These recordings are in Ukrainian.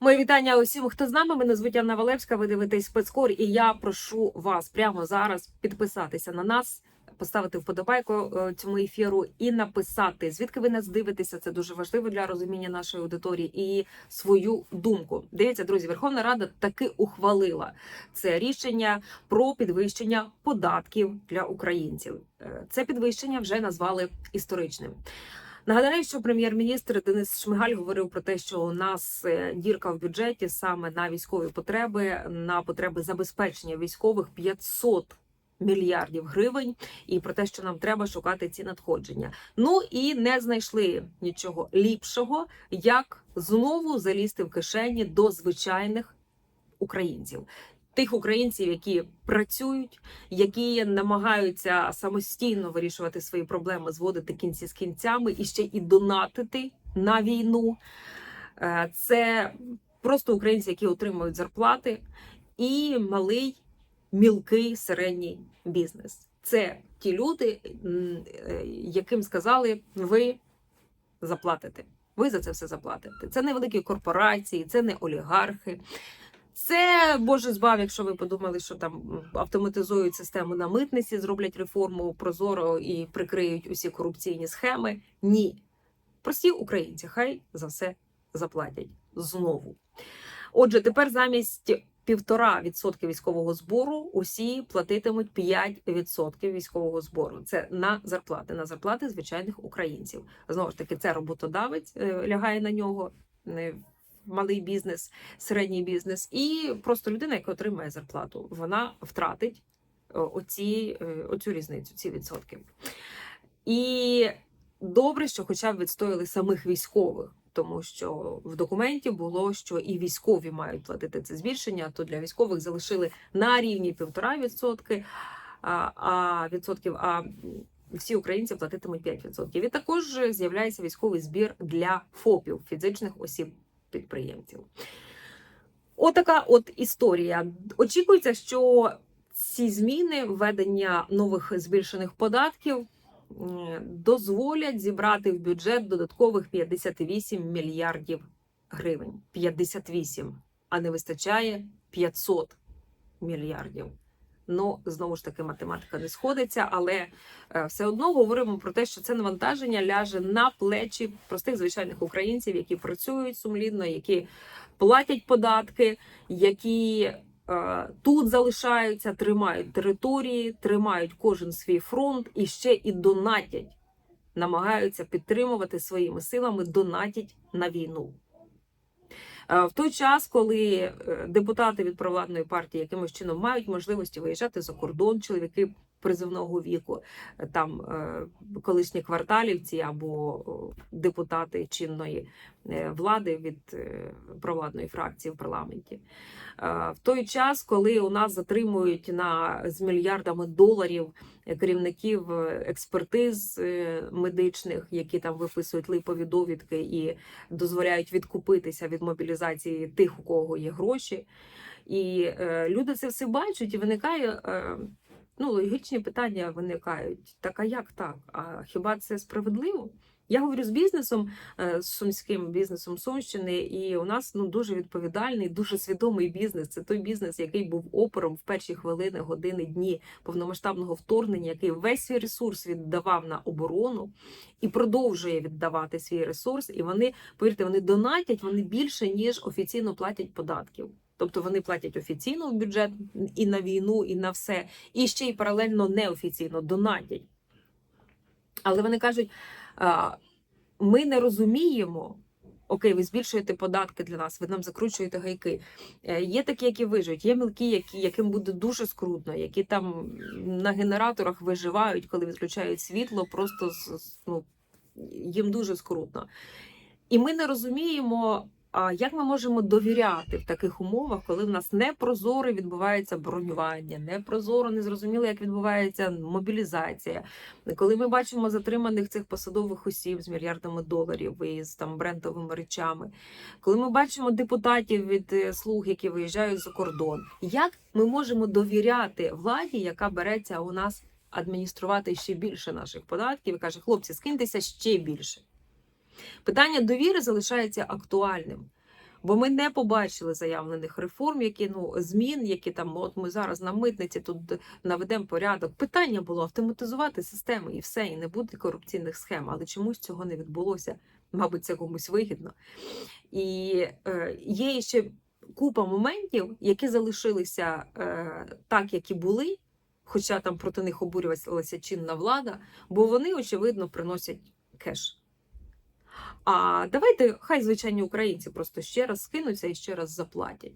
Мої вітання усім, хто з нами. Мене звуть Анна Валевська. Ви дивитесь спецкор, і я прошу вас прямо зараз підписатися на нас, поставити вподобайку е, цьому ефіру і написати, звідки ви нас дивитеся. Це дуже важливо для розуміння нашої аудиторії і свою думку. Дивіться, друзі, Верховна Рада таки ухвалила це рішення про підвищення податків для українців. Е, Це підвищення вже назвали історичним. Нагадаю, що прем'єр-міністр Денис Шмигаль говорив про те, що у нас е, дірка в бюджеті саме на військові потреби, на потреби забезпечення військових 500 мільярдів гривень, і про те, що нам треба шукати ці надходження. Ну і не знайшли нічого ліпшого, як знову залізти в кишені до звичайних українців. Тих українців, які працюють, які намагаються самостійно вирішувати свої проблеми, зводити кінці з кінцями і ще і донатити на війну. Е, Це просто українці, які отримують зарплати, і малий, мілкий середній бізнес. Це ті люди, е, яким сказали, ви заплатите. Ви за це все заплатите. Це не великі корпорації, це не олігархи. Це Боже збав, якщо ви подумали, що там автоматизують систему на митниці, зроблять реформу прозоро і прикриють усі корупційні схеми. Ні. Прості українці, хай за все заплатять знову. Отже, тепер замість півтора відсотки військового збору усі платитимуть 5% військового збору. Це на зарплати, на зарплати звичайних українців. Знову ж таки, це роботодавець е, лягає на нього. Малий бізнес, середній бізнес, і просто людина, яка отримує зарплату, вона втратить е, оці, е, оцю різницю, ці відсотки. І добре, що хоча б відстояли самих військових, тому що в документі було, що і військові мають платити це збільшення, то для військових залишили на рівні півтора відсотки, а, відсотків. А всі українці платитимуть 5%. І також з'являється військовий збір для ФОПів фізичних осіб підприємців. Отака от історія. Очікується, що ці зміни введення нових збільшених податків дозволять зібрати в бюджет додаткових 58 мільярдів гривень. 58, а не вистачає 500 мільярдів. Ну, знову ж таки, математика не сходиться, але е, все одно говоримо про те, що це навантаження ляже на плечі простих звичайних українців, які працюють сумлінно, які платять податки, які е, тут залишаються, тримають території, тримають кожен свій фронт і ще і донатять, намагаються підтримувати своїми силами, донатять на війну. Е, В той час, коли е, депутати від провладної партії якимось чином мають можливості виїжджати за кордон, чоловіки призивного віку, там е, колишні кварталівці або депутати чинної е, влади від е, провладної фракції в парламенті. В той час, коли у нас затримують на з мільярдами доларів керівників експертиз медичних, які там виписують липові довідки і дозволяють відкупитися від мобілізації тих, у кого є гроші. І люди це все бачать, і виникає ну, логічні питання виникають. Так, а як так? А хіба це справедливо? Я говорю з бізнесом, е, з сумським бізнесом Сумщини, і у нас ну дуже відповідальний, дуже свідомий бізнес. Це той бізнес, який був опором в перші хвилини, години, дні повномасштабного вторгнення, який весь свій ресурс віддавав на оборону і продовжує віддавати свій ресурс. І вони, повірте, вони донатять вони більше ніж офіційно платять податків. Тобто вони платять офіційно в бюджет і на війну, і на все, і ще й паралельно неофіційно донатять. Але вони кажуть: ми не розуміємо. Окей, ви збільшуєте податки для нас, ви нам закручуєте гайки. Е, Є такі, які виживуть, є мілкі, які, яким буде дуже скрутно, які там на генераторах виживають, коли відключають світло, просто ну, їм дуже скрутно. І ми не розуміємо, а як ми можемо довіряти в таких умовах, коли в нас непрозоро відбувається бронювання, непрозоро, незрозуміло, як відбувається мобілізація. Коли ми бачимо затриманих цих посадових осіб з мільярдами доларів і з там брендовими речами, коли ми бачимо депутатів від е, слуг, які виїжджають за кордон, як ми можемо довіряти владі, яка береться у нас адмініструвати ще більше наших податків і каже: хлопці, скиньтеся ще більше. Питання довіри залишається актуальним. Бо ми не побачили заявлених реформ, які ну змін, які там от ми зараз на митниці тут наведемо порядок. Питання було автоматизувати системи і все, і не буде корупційних схем. Але чомусь цього не відбулося. Мабуть, це комусь вигідно. І е, є ще купа моментів, які залишилися е, так, як і були, хоча там проти них обурювалася чинна влада, бо вони, очевидно, приносять кеш. А давайте, хай звичайні українці просто ще раз скинуться і ще раз заплатять.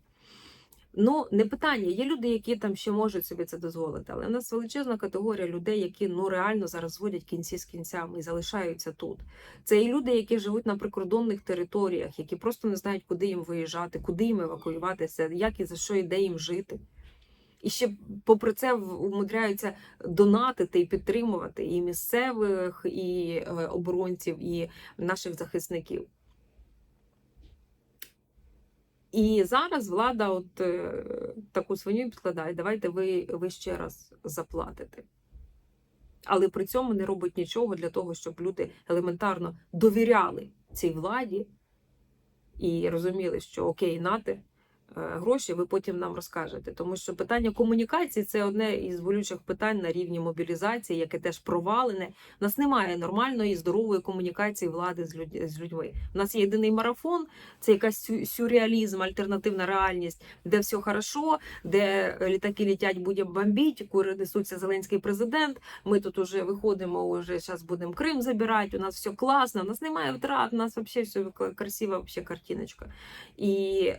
Ну, не питання. Є люди, які там ще можуть собі це дозволити, але в нас величезна категорія людей, які ну реально зараз зводять кінці з кінцями і залишаються тут. Це і люди, які живуть на прикордонних територіях, які просто не знають, куди їм виїжджати, куди їм евакуюватися, як і за що і де їм жити. І ще, попри це, в- умудряються донатити і підтримувати і місцевих, і е, оборонців, і наших захисників. І зараз влада от е, таку свиню підкладає. Давайте ви, ви ще раз заплатите. Але при цьому не робить нічого для того, щоб люди елементарно довіряли цій владі і розуміли, що окей, нате гроші, ви потім нам розкажете. Тому що питання комунікації це одне із болючих питань на рівні мобілізації, яке теж провалене. У нас немає нормальної здорової комунікації влади з, людь- з людьми. У нас є єдиний марафон, це якась сю- сюрреалізм, альтернативна реальність, де все хорошо, де літаки літять, будемо бомбити, кури несуться Зеленський президент. Ми тут уже виходимо, уже зараз будемо Крим забирати. У нас все класно, у нас немає втрат, у нас взагалі все красива картиночка. І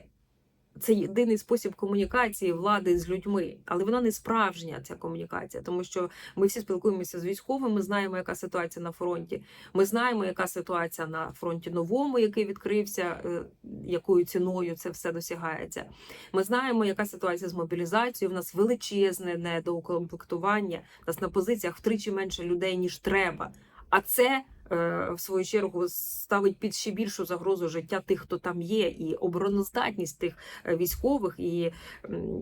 це єдиний спосіб комунікації влади з людьми, але вона не справжня ця комунікація, тому що ми всі спілкуємося з військовими, знаємо, яка ситуація на фронті. Ми знаємо, яка ситуація на фронті новому, який відкрився, е, якою ціною це все досягається. Ми знаємо, яка ситуація з мобілізацією. У нас величезне недоукомплектування. У нас на позиціях втричі менше людей ніж треба. А це в свою чергу ставить під ще більшу загрозу життя тих, хто там є, і обороноздатність тих е, військових, і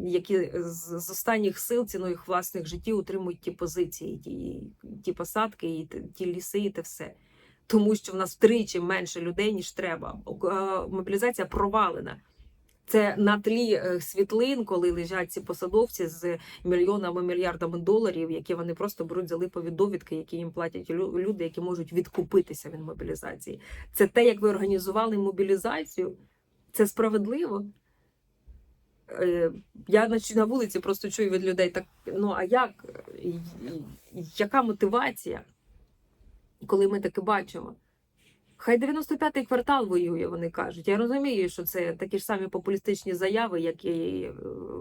які з, останніх сил ціною їх власних життів утримують ті позиції, ті, ті посадки, і ті ліси, і те все. Тому що в нас втричі менше людей, ніж треба. Е, Мобілізація провалена. Це на тлі е, світлин, коли лежать ці посадовці з мільйонами мільярдами доларів, які вони просто беруть за липові довідки, які їм платять люди, які можуть відкупитися від мобілізації. Це те, як ви організували мобілізацію. Це справедливо. Е, Я на вулиці просто чую від людей так: ну а як? Яка мотивація, коли ми таке бачимо? Хай 95-й квартал воює, вони кажуть. Я розумію, що це такі ж самі популістичні заяви, які е,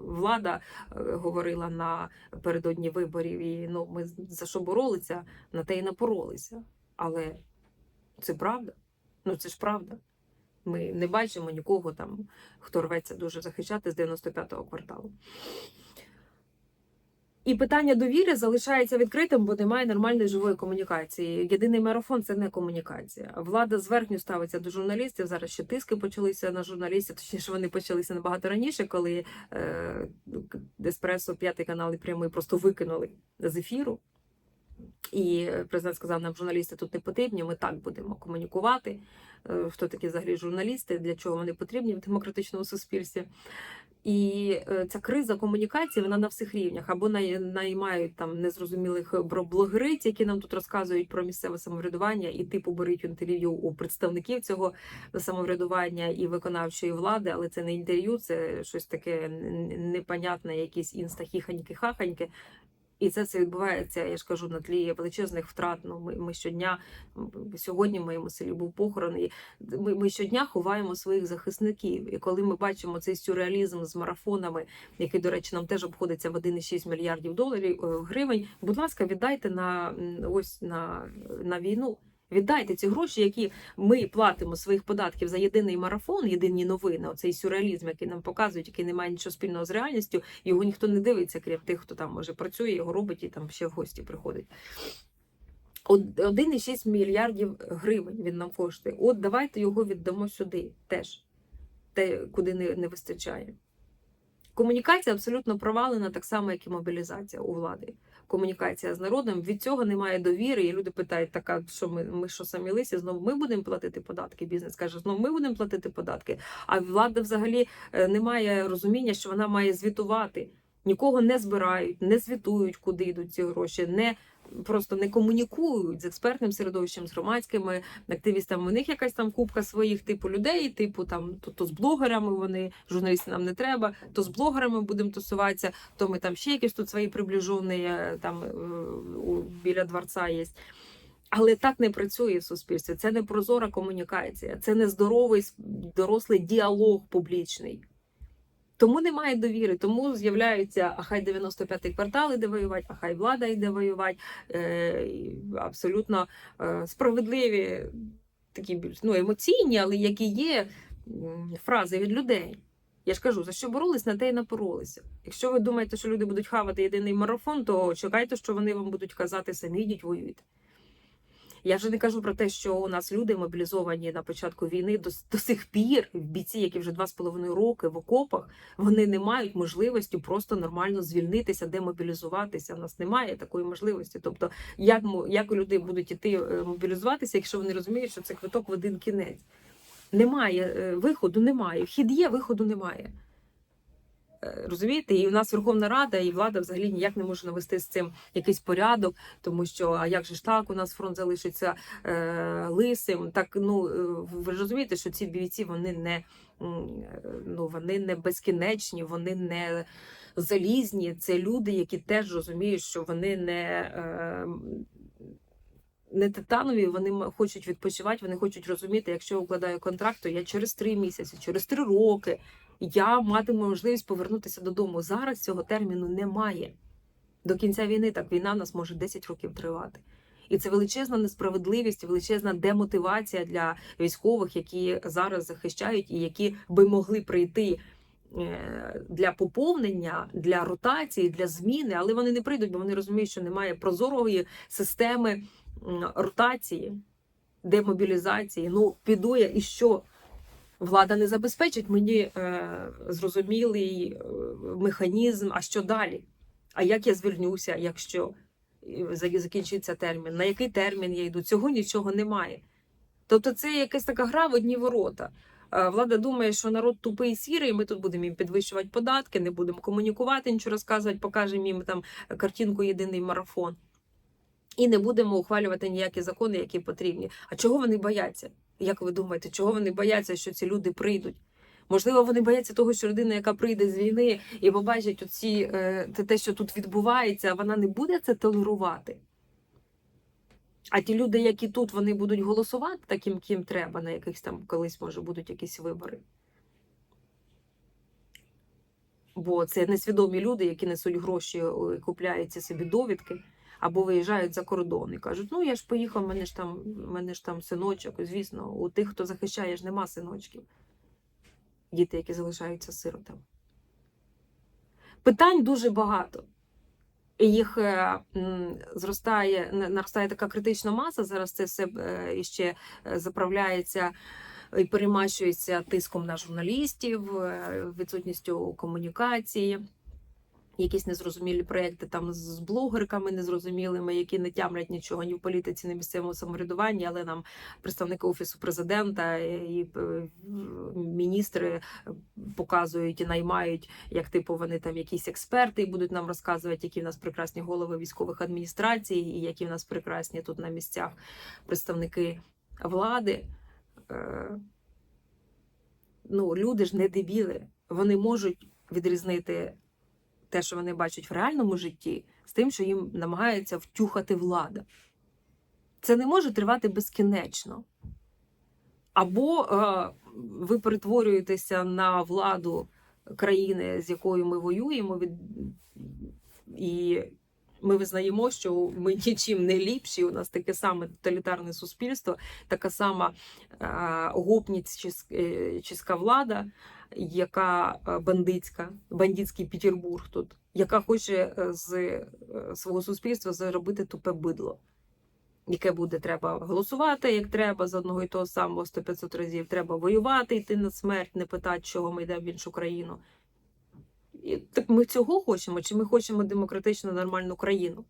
влада е, говорила напередодні виборів. І ну, ми за що боролися, на те і напоролися. Але це правда. Ну це ж правда. Ми не бачимо нікого там, хто рветься дуже захищати з 95-го кварталу. І питання довіри залишається відкритим, бо немає нормальної живої комунікації. Єдиний марафон це не комунікація. Влада зверхню ставиться до журналістів. Зараз ще тиски почалися на журналістів. Точніше, вони почалися набагато раніше, коли е, Еспресо, п'ятий канал і прямий просто викинули з ефіру. І президент сказав, нам журналісти тут не потрібні. Ми так будемо комунікувати. Е, Хто такі взагалі журналісти, для чого вони потрібні в демократичному суспільстві. І е, ця криза комунікації вона на всіх рівнях. Або най- наймають там незрозумілих блогериць, які нам тут розказують про місцеве самоврядування, і типу беруть інтерв'ю у представників цього самоврядування і виконавчої влади, але це не інтерв'ю, це щось таке непонятне, якісь інста-хіханьки-хаханьки. І це все відбувається, я ж кажу, на тлі величезних втрат. Ну, ми, ми щодня сьогодні в моєму селі був похорон, і ми, ми щодня ховаємо своїх захисників. І коли ми бачимо цей сюрреалізм з марафонами, який, до речі, нам теж обходиться в 1,6 мільярдів доларів е, гривень, будь ласка, віддайте на ось на, на війну. Віддайте ці гроші, які ми платимо своїх податків за єдиний марафон, єдині новини, оцей сюрреалізм, який нам показують, який не має нічого спільного з реальністю. Його ніхто не дивиться, крім тих, хто там може працює, його робить і там ще в гості приходить. От 1,6 мільярдів гривень він нам коштує. От давайте його віддамо сюди теж, те, куди не, не вистачає. Комунікація абсолютно провалена, так само, як і мобілізація у влади. комунікація з народом. Від цього немає довіри, і люди питають: така що ми, ми що самі лисі? Знову ми будемо платити податки. Бізнес каже, знову ми будемо платити податки. А влада взагалі е, не має розуміння, що вона має звітувати. Нікого не збирають, не звітують, куди йдуть ці гроші, не просто не комунікують з експертним середовищем, з громадськими активістами. У них якась там купка своїх типу людей, типу там то, то з блогерами вони журналістів нам не треба, то з блогерами будемо тусуватися, то ми там ще якісь тут свої приближені е, там е, біля дворца є. Але так не працює в суспільстві. Це не прозора комунікація, це не здоровий дорослий діалог публічний. Тому немає довіри, тому з'являються а хай 95-й квартал іде воювати, а хай влада йде воювати. Е, абсолютно е, справедливі, такі більш ну, емоційні, але які є фрази від людей. Я ж кажу, за що боролись, на те й напоролися. Якщо ви думаєте, що люди будуть хавати єдиний марафон, то чекайте, що вони вам будуть казати самі йдіть воюйте. Я вже не кажу про те, що у нас люди мобілізовані на початку війни до, до сих пір, бійці, які вже два з половиною роки в окопах, вони не мають можливості просто нормально звільнитися, демобілізуватися. У нас немає такої можливості. Тобто, як як люди будуть іти е, мобілізуватися, якщо вони розуміють, що це квиток в один кінець? Немає е, виходу, немає. Вхід є, виходу немає. Розумієте, і у нас Верховна Рада і влада взагалі ніяк не може навести з цим якийсь порядок, тому що а як же ж так, у нас фронт залишиться е, лисим. Так ну е, ви ж розумієте, що ці бійці вони не е, ну вони не безкінечні, вони не залізні. Це люди, які теж розуміють, що вони не. Е, не титанові, вони хочуть відпочивати, вони хочуть розуміти, якщо укладаю контракт, то я через три місяці, через три роки я матиму можливість повернутися додому. Зараз цього терміну немає. До кінця війни так війна в нас може 10 років тривати. І це величезна несправедливість, величезна демотивація для військових, які зараз захищають і які би могли прийти е, для поповнення, для ротації, для зміни, але вони не прийдуть, бо вони розуміють, що немає прозорої системи ротації, демобілізації. Ну, піду я і що? Влада не забезпечить мені е, зрозумілий е, механізм, а що далі? А як я звільнюся, якщо е, закінчиться термін? На який термін я йду? Цього нічого немає. Тобто це якась така гра в одні ворота. Е, Влада думає, що народ тупий і сірий, ми тут будемо їм підвищувати податки, не будемо комунікувати, нічого розказувати, покажемо їм там картинку єдиний марафон. І не будемо ухвалювати ніякі закони, які потрібні. А чого вони бояться? Як ви думаєте, чого вони бояться, що ці люди прийдуть? Можливо, вони бояться того, що людина, яка прийде з війни і побачить оці, е, те, що тут відбувається, вона не буде це толерувати. А ті люди, які тут, вони будуть голосувати таким, ким треба, на якихось там колись, може, будуть якісь вибори. Бо це несвідомі люди, які несуть гроші, і купляють ці собі довідки або виїжджають за кордон і кажуть: ну я ж поїхав, мене ж там, мене ж там синочок. Звісно, у тих, хто захищає, ж нема синочків. Діти, які залишаються сиротами. Питань дуже багато. І їх е, зростає, на- наростає така критична маса. Зараз це все е, іще е, заправляється і перемащується тиском на журналістів, відсутністю комунікації якісь незрозумілі проекти там з блогерками незрозумілими, які не тямлять нічого ні в політиці, ні в місцевому самоврядуванні, але нам представники офісу президента і е, міністри показують і наймають, як типу вони там якісь експерти і будуть нам розказувати, які в нас прекрасні голови військових адміністрацій, і які в нас прекрасні тут на місцях представники влади. Е, Ну, люди ж не дебіли, вони можуть відрізнити те, що вони бачать в реальному житті, з тим, що їм намагається втюхати влада. Це не може тривати безкінечно. Або е, ви перетворюєтеся на владу країни, з якою ми воюємо, від... і ми визнаємо, що ми нічим не ліпші. У нас таке саме тоталітарне суспільство, така сама е, гопніцька влада, яка е, бандитська, бандитський Петербург тут, яка хоче е, з е, свого суспільства заробити тупе бидло. Яке буде треба голосувати, як треба з одного і того самого 100-500 разів. Треба воювати, йти на смерть, не питати, чого ми йдемо в іншу країну. І так ми цього хочемо, чи ми хочемо демократичну нормальну країну?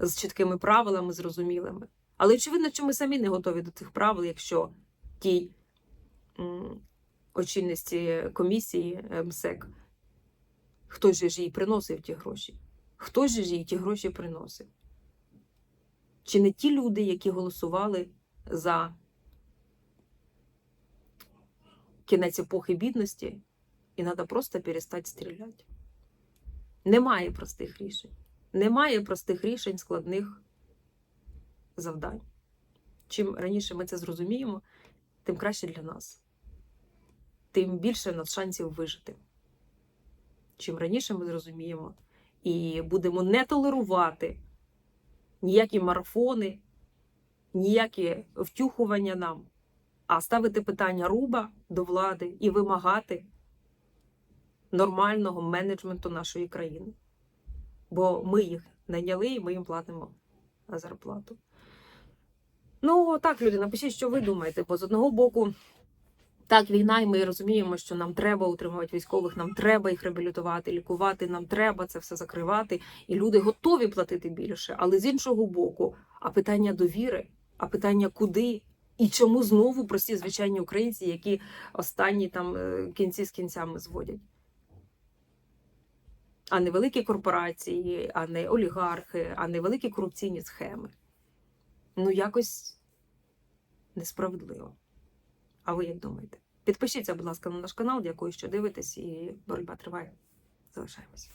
з чіткими правилами, зрозумілими. Але очевидно, що ми самі не готові до цих правил, якщо тій м, очільності комісії МСЕК, хто же ж їй приносив ті гроші? Хто ж їй ті гроші приносив? Чи не ті люди, які голосували за кінець епохи бідності, і треба просто перестати стріляти? Немає простих рішень. Немає простих рішень складних завдань. Чим раніше ми це зрозуміємо, тим краще для нас. Тим більше в нас шансів вижити. Чим раніше ми зрозуміємо і будемо не толерувати ніякі марафони, ніякі втюхування нам, а ставити питання руба до влади і вимагати нормального менеджменту нашої країни. Бо ми їх найняли і ми їм платимо зарплату. Ну, так, люди, напишіть, що ви думаєте, бо з одного боку. Так, війна, і ми розуміємо, що нам треба утримувати військових, нам треба їх реабілітувати, лікувати, нам треба це все закривати, і люди готові платити більше. Але з іншого боку, а питання довіри, а питання куди і чому знову прості звичайні українці, які останні там е, кінці з кінцями зводять. А не великі корпорації, а не олігархи, а не великі корупційні схеми. Ну, якось несправедливо. А ви як думаєте? Підпишіться, будь ласка, на наш канал. Дякую, що дивитесь, і боротьба триває. Залишаємось.